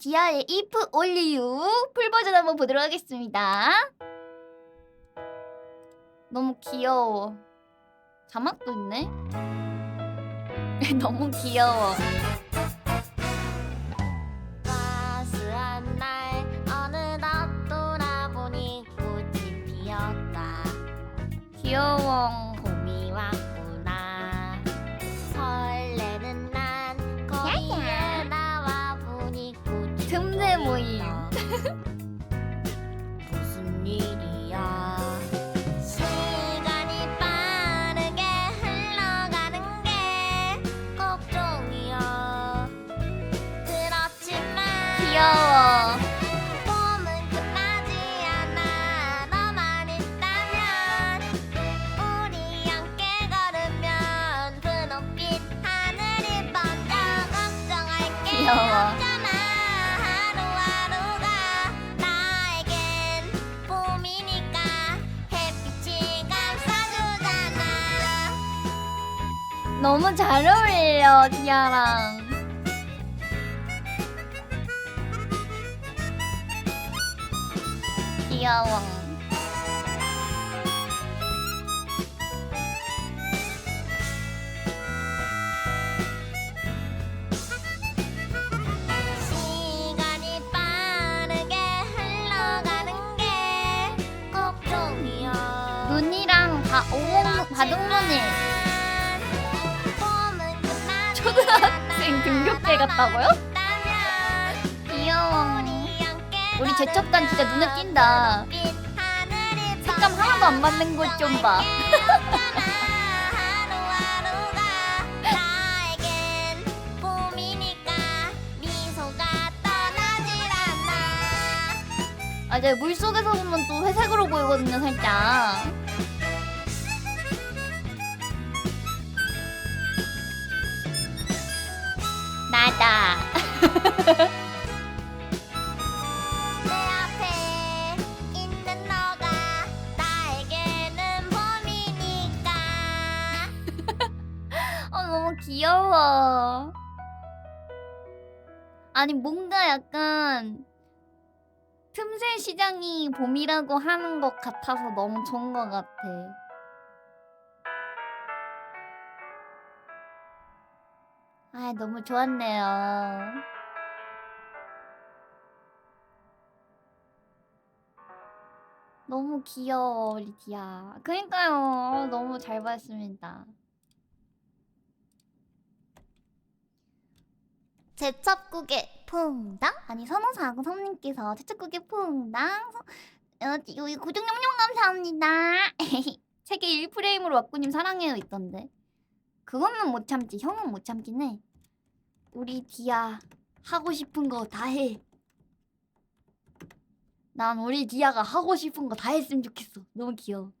디아의 If Only You 풀 버전 한번 보도록 하겠습니다. 너무 귀여워. 자막도 있네. 너무 귀여워. 귀여워. 틈 너무 잘 어울려 디아랑. 귀여워. 시간이 빠르게 흘러가는 게 걱정이야 눈이랑 바, 오목, 끝나지 초등학생. 등교때 같다고요? 귀여워. 우리 제첩단 진짜 눈에 띈다. 색감 하나도 안 맞는 것좀 봐. 않아 맞아요. 물 속에서 보면 또 회색으로 보이거든요, 살짝. 너무 귀여워. 아니, 뭔가 약간 틈새 시장이 봄이라고 하는 것 같아서 너무 좋은 것 같아. 아, 너무 좋았네요. 너무 귀여워, 리디아. 그러니까요. 어, 너무 잘 봤습니다. 제첩국의 퐁당? 아니 선호사공성님께서 제첩국의 퐁당. 서- 어, 여기 구독 영영 감사합니다. 세계 1프레임으로 왁구님 사랑해요 있던데. 그거는 못 참지 형은 못 참긴 해. 우리 디아 하고 싶은 거 다 해. 난 우리 디아가 하고 싶은 거 다 했으면 좋겠어. 너무 귀여워